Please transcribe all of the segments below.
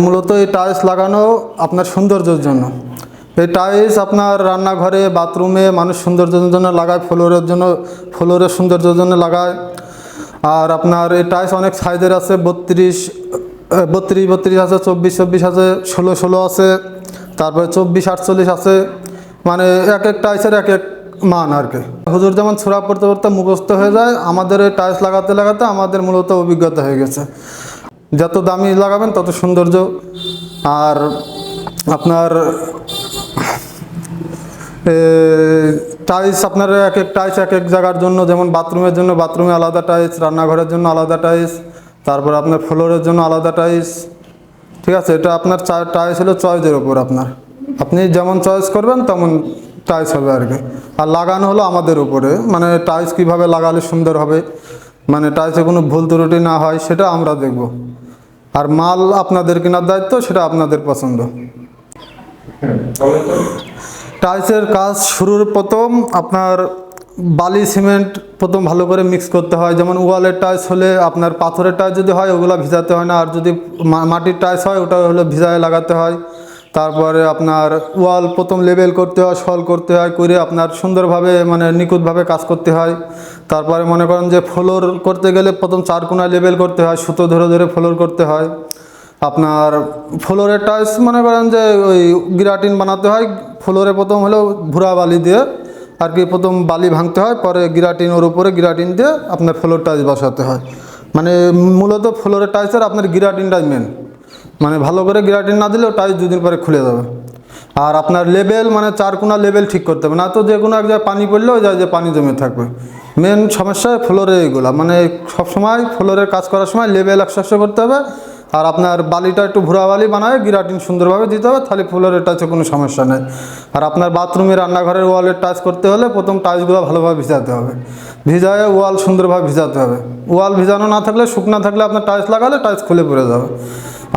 মূলত এই টাইলস লাগানো আপনার সৌন্দর্যের জন্য। এই টাইলস আপনার রান্নাঘরে, বাথরুমে মানুষ সৌন্দর্যের জন্য লাগায়, ফ্লোরের জন্য, ফ্লোরের সৌন্দর্যের জন্য লাগায়। আর আপনার এই টাইলস অনেক সাইজের আছে, বত্রিশ বত্রিশ বত্রিশ আছে, চব্বিশ চব্বিশ আছে, ষোলো ষোলো আছে, তারপরে চব্বিশ, আটচল্লিশ আছে। মানে এক এক টাইলসের এক এক মান আর কি। হুজুর যেমন ছোড়া পড়তে পড়তে মুখস্থ হয়ে যায়, আমাদের এই টাইলস লাগাতে লাগাতে আমাদের মূলত অভিজ্ঞতা হয়ে গেছে। যত দামি লাগাবেন, তত সৌন্দর্য। আর আপনার টাইলস আপনার এক এক টাইলস এক এক জায়গার জন্য, যেমন বাথরুমের জন্য বাথরুমে আলাদা টাইলস রান্নাঘরের জন্য আলাদা টাইলস তারপর আপনার ফ্লোরের জন্য আলাদা টাইলস ঠিক আছে? এটা আপনার টাইলস হলো চয়েসের ওপর আপনার। আপনি যেমন চয়েস করবেন, তেমন টাইলস হবে আর কি। আর লাগানো হলো আমাদের উপরে। মানে টাইলস কীভাবে লাগালে সুন্দর হবে মানে টাইলসে কোনো ভুল ত্রুটি না হয়, সেটা আমরা দেখব। আর মাল আপনাদের কেনার দায়িত্ব, সেটা আপনাদের পছন্দ। টাইলসের কাজ শুরুর প্রথম আপনার বালি, সিমেন্ট প্রথম ভালো করে মিক্স করতে হয়। যেমন ওয়ালের টাইলস হলে আপনার পাথরের টাইলস যদি হয়, ওগুলো ভিজাতে হয় না। আর যদি মাটির টাইলস হয়, ওটা হলো ভিজায় লাগাতে হয়। তারপরে আপনার ওয়াল প্রথম লেবেল করতে হয় সল করতে হয়, করে আপনার সুন্দরভাবে মানে নিখুঁতভাবে কাজ করতে হয়। তারপরে মনে করেন যে ফ্লোর করতে গেলে প্রথম চার কোনা লেবেল করতে হয়, সুতো ধরে ধরে ফ্লোর করতে হয়। আপনার ফ্লোরের টাইলস মনে করেন যে ওই গিরাটিন বানাতে হয়, ফ্লোরে প্রথম হলো ভুরা বালি দিয়ে আর কি প্রথম বালি ভাঙতে হয়, পরে গিরাটিন ওর উপরে গিরাটিন দিয়ে আপনার ফ্লোর টাইলস বসাতে হয়। মানে মূলত ফ্লোরের টাইলসের আপনার গিরাটিনটাই মেন মানে ভালো করে গিরাটিন না দিলেও টাইলস দুদিন পরে খুলে যাবে। আর আপনার লেবেল মানে চার কোনা লেভেল ঠিক করতে হবে, না তো যে কোনো এক জায়গায় পানি পড়লে ওই জায়গায় পানি জমে থাকবে। মেন সমস্যা ফ্লোরে এইগুলা মানে সবসময় ফ্লোরের কাজ করার সময় লেভেল একশো করতে হবে। আর আপনার বালিটা একটু ভুরা বালি বানায় গিরাটিন সুন্দরভাবে দিতে হবে, তাহলে ফ্লোরের টাচে কোনো সমস্যা নেই। আর আপনার বাথরুমে রান্নাঘরের ওয়ালের টাচ করতে হলে প্রথম টাইলসগুলো ভালোভাবে ভিজাতে হবে। ভিজায় ওয়াল সুন্দরভাবে ভিজাতে হবে। ওয়াল ভিজানো না থাকলে, শুকনা থাকলে আপনার টাইলস লাগালে টাইলস খুলে পড়ে যাবে।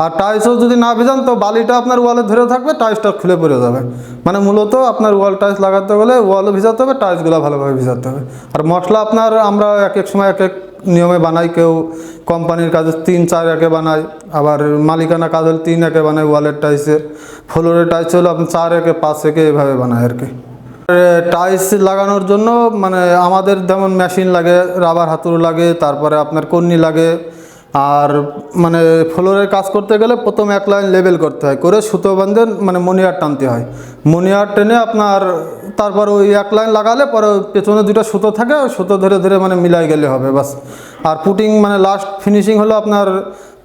আর টাইলসও যদি না ভিজান, তো বালিটা আপনার ওয়ালে ধরে থাকবে টাইলসটা খুলে পড়ে যাবে। মানে মূলত আপনার ওয়াল টাইলস লাগাতে হলে ওয়ালও ভিজাতে হবে টাইলসগুলো ভালোভাবে ভিজাতে হবে। আর মশলা আপনার, আমরা এক এক সময় এক এক নিয়মে বানাই, কেউ কোম্পানির কাজে তিন চার একে বানায়, আবার মালিকানা কাজ হলে তিন একে বানায় ওয়ালের টাইসের ফ্লোরের টাইস হলে আপনি চার একে, পাঁচ একে এভাবে বানায় আর কি। টাইলস লাগানোর জন্য মানে আমাদের যেমন মেশিন লাগে রাবার হাতুড়ি লাগে, তারপরে আপনার কন্নি লাগে আর মানে ফ্লোরের কাজ করতে গেলে প্রথম এক লাইন লেবেল করতে হয়, করে সুতো বাঁধে মানে মনিয়ার টানতে হয়। মনিয়ার টেনে আপনার তারপর ওই এক লাইন লাগালে পরে পেছনে দুটো সুতো থাকে সুতো ধরে ধরে মানে মিলাই গেলে হবে বাস আর পুটিং মানে লাস্ট ফিনিশিং হলো আপনার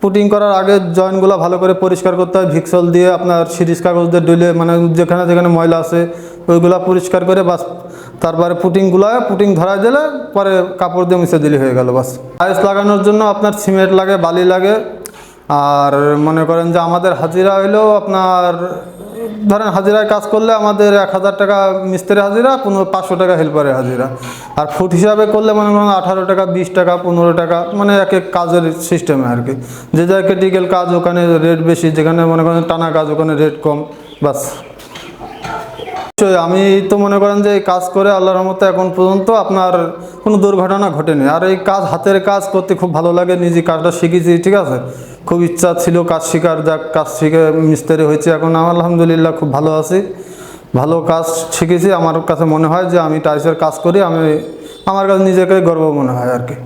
পুটিং করার আগে জয়েন্টগুলো ভালো করে পরিষ্কার করতে হয়, ভিক্সল দিয়ে আপনার সিরিজ কাগজ দিয়ে ডুলে মানে যেখানে যেখানে ময়লা আছে, ওইগুলো পরিষ্কার করে বাস তারপরে পুটিংগুলো পুটিং ধরা দিলে পরে কাপড় দিয়ে মুছে দিলে হয়ে গেল, বাস। টাইলস লাগানোর জন্য আপনার সিমেন্ট লাগে, বালি লাগে। আর মনে করেন যে আমাদের হাজিরা হইলেও আপনার, ধরেন হাজিরায় কাজ করলে আমাদের এক হাজার টাকা মিস্ত্রি হাজিরা, পনেরো, পাঁচশো টাকা হেল্পারের হাজিরা। আর ফুট হিসাবে করলে মনে করেন আঠারো টাকা, বিশ টাকা, পনেরো টাকা মানে এক এক কাজের সিস্টেমে আর কি। যে জায়গায় ক্রিটিক্যাল কাজ ওখানে রেট বেশি, যেখানে মনে করেন টানা কাজ ওখানে রেট কম, বাস। আমি তো মনে করেন যে এই কাজ করে আল্লাহর রহমতে এখন পর্যন্ত আপনার কোনো দুর্ঘটনা ঘটেনি। আর এই কাজ, হাতের কাজ করতে খুব ভালো লাগে, নিজে কাজটা শিখেছি, ঠিক আছে? খুব ইচ্ছা ছিল কাজ শেখার যাক কাজ শিখে মিস্ত্রি হয়েছে, এখন আমার আলহামদুলিল্লাহ খুব ভালো আছি। ভালো কাজ শিখেছি, আমার কাছে মনে হয় যে আমি টাইসের কাজ করি, আমি আমার কাছে নিজেকে গর্ব মনে হয় আর কি।